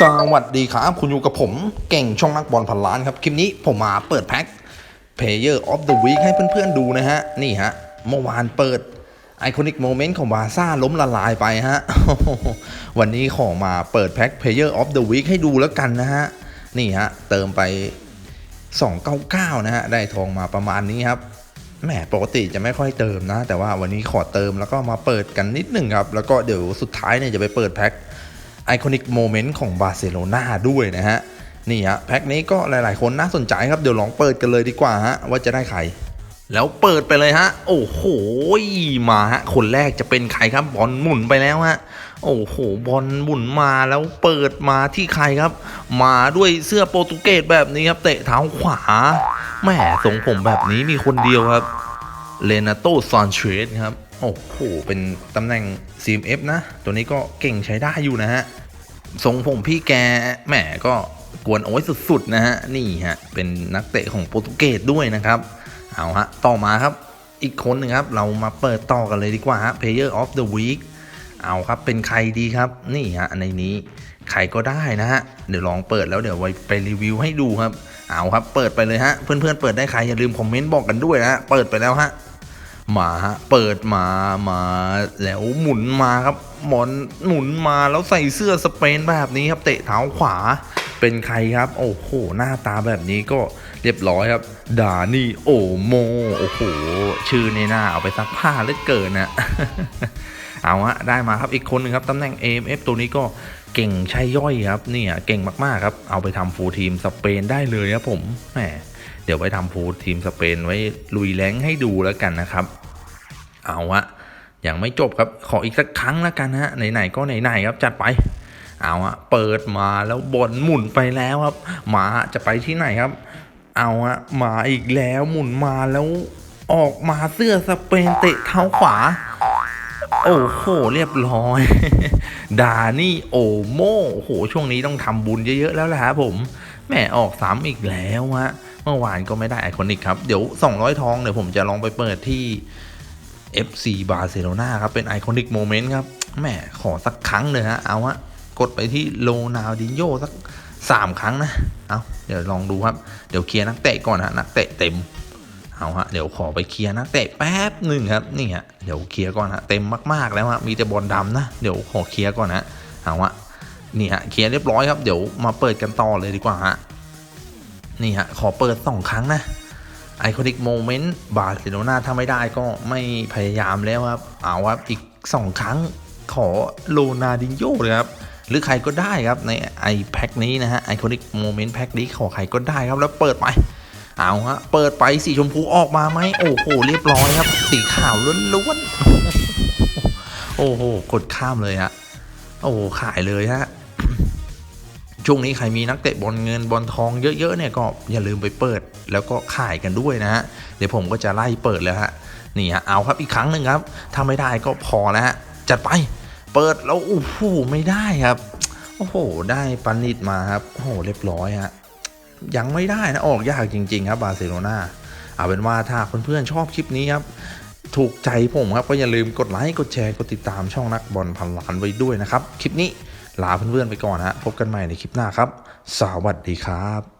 สวัสดีครับ คุณอยู่กับผมเก่งช่องนักบอลพันล้านครับ คลิปนี้ผมมาเปิดแพ็ค Player of the Week ให้เพื่อนๆดูนะฮะ นี่ฮะ เมื่อวานเปิดไอคอนิกโมเมนต์ของบาซ่าล้มละลายไปฮะ วันนี้ขอมาเปิดแพ็ค Player of the Week ให้ดูแล้วกันนะฮะ นี่ฮะ เติมไป 299 นะฮะ ได้ทองมาประมาณนี้ครับแหมปกติจะไม่ค่อยเติมนะ แต่ว่าวันนี้ขอเติมแล้วก็มาเปิดกันนิดหนึ่งครับ แล้วก็เดี๋ยวสุดท้ายเนี่ยจะไปเปิดแพ็ค ไอคอนิกโมเมนต์ของบาร์เซโลนาด้วยนะฮะ นี่ฮะแพ็คนี้ก็หลายๆ คนน่าสนใจครับ เดี๋ยวลองเปิดกันเลยดีกว่าฮะ ว่าจะได้ใคร แล้วเปิดไปเลยฮะ โอ้โห มาฮะ คนแรกจะเป็นใครครับบอลหมุนไปแล้วฮะโอ้โห บอลหมุนมาแล้วเปิดมาที่ใครครับ มาด้วยเสื้อโปรตุเกสแบบนี้ครับ เตะเท้าขวาแหมทรงผมแบบนี้มีคนเดียวครับเลนาโตซอนเชสครับ โอ้โห เป็นตำแหน่ง CMF นะ ตัวนี้ก็เก่งใช้ได้อยู่นะฮะ ทรงผมพี่แกแหมก็กวนเอาไว้สุดๆนะฮะ นี่ฮะ เป็นนักเตะของโปรตุเกสด้วยนะครับ เอาฮะ ต่อมาครับ อีกคนหนึ่งครับ เรามาเปิดต่อกันเลยดีกว่าฮะ Player of the Week เอาครับ เป็นใครดีครับ นี่ฮะ ในนี้ใครก็ได้นะฮะ เดี๋ยวลองเปิดแล้วเดี๋ยวไว้ไปรีวิวให้ดูครับ เอาครับ เปิดไปเลยฮะ เพื่อนๆเปิดได้ใครอย่าลืมคอมเมนต์บอกกันด้วยนะฮะเปิดไปแล้วฮะ มาเปิดมามาแล้วหมุนมาครับหมอนหมุนมาแล้วใส่เสื้อสเปนแบบนี้ครับเตะเท้าขวาเป็นใครครับ โอ้โห หน้าตาแบบนี้ก็เรียบร้อยครับ ดานี่โอโม โอ้โห ชื่อในหน้าเอาไปซักผ้าเลือเกินนะเอาฮะได้มาครับอีกคนหนึ่งครับตำแหน่ง AMF ตัวนี้ก็เก่งใช่ย่อยครับ เนี่ยเก่งมากๆครับ เอาไปทำฟูลทีมสเปนได้เลยครับผมแหม เดี๋ยวไปทำฟูลทีมสเปนไว้ลุยแรงให้ดูแล้วกันนะครับ เอาฮะยังไม่จบครับขออีกสักครั้งแล้วกันฮะไหนๆก็ไหนๆครับจัดไปเอาฮะเปิดมาแล้วบอลหมุนไปแล้วครับหมาจะไปที่ไหนครับ เอาฮะมาอีกแล้วหมุนมาแล้วออกมาเสื้อสเปนเตะเท้าขวา โอ้โหเรียบร้อย ดานี่โอโมโอ้โหช่วงนี้ต้องทำบุญเยอะๆแล้วแหละครับผมแม่ออกสามอีกแล้วฮะ เมื่อวานก็ไม่ได้ไอคอนิกครับ เดี๋ยว 200 ทองเดี๋ยวผมจะลองไปเปิดที่ FC บาร์เซโลนาครับ เป็นไอคอนิกโมเมนต์ครับแหมขอสักครั้งเลยฮะ เอาฮะ กดไปที่โลนาลดินโยสัก 3 ครั้งนะ เอาเดี๋ยวลองดูครับ เดี๋ยวเคลียร์นักเตะก่อนฮะ นักเตะเต็ม เอาฮะ เดี๋ยวขอไปเคลียร์นักเตะแป๊บหนึ่งครับ นี่ฮะ เดี๋ยวเคลียร์ก่อนฮะ เต็มมากๆแล้วฮะ มีแต่บอลดำนะ เดี๋ยวขอเคลียร์ก่อนฮะ เอาฮะ นี่ฮะ เคลียร์เรียบร้อยครับ เดี๋ยวมาเปิดกันต่อเลยดีกว่าฮะ นี่ฮะ ขอเปิดสองครั้งนะไอคอนิกโมเมนต์บาร์เซโลนาถ้าไม่ได้ก็ไม่พยายามแล้วครับ เอาครับอีก 2 ครั้งขอโลนาดิโยเลยครับ หรือใครก็ได้ครับในไอแพ็คนี้นะฮะไอคอนิกโมเมนต์แพ็คนี้ขอใครก็ได้ครับแล้วเปิดไปเอาฮะเปิดไปสีชมพูออกมาไหมโอ้โหเรียบร้อยครับ สีขาวล้วนๆโอ้โหกดข้ามเลยฮะโอ้ขายเลยฮะ ช่วงนี้ใครมีนักเตะบอลเงินบอลทองเยอะๆเนี่ยก็อย่าลืมไปเปิด แล้วก็ขายกันด้วยนะฮะเดี๋ยวผมก็จะไล่เปิดแล้วฮะนี่ฮะเอาครับอีกครั้งหนึ่งครับถ้าไม่ได้ก็พอแล้วฮะจัดไปเปิดแล้วโอ้โหไม่ได้ครับโอ้โห ได้ปานิดมาครับโอ้โหเรียบร้อยฮะยังไม่ได้นะออกยากจริง ๆ ครับบาร์เซโลนาเอาเป็นว่าถ้าเพื่อนๆชอบคลิปนี้ครับถูกใจผมครับก็อย่าลืมกดไลค์กดแชร์กดติดตามช่องนักบอลพันล้านไว้ด้วยนะครับ คลิปนี้ ลาเพื่อนๆไปก่อนฮะพบกันใหม่ในคลิปหน้าครับ สวัสดีครับ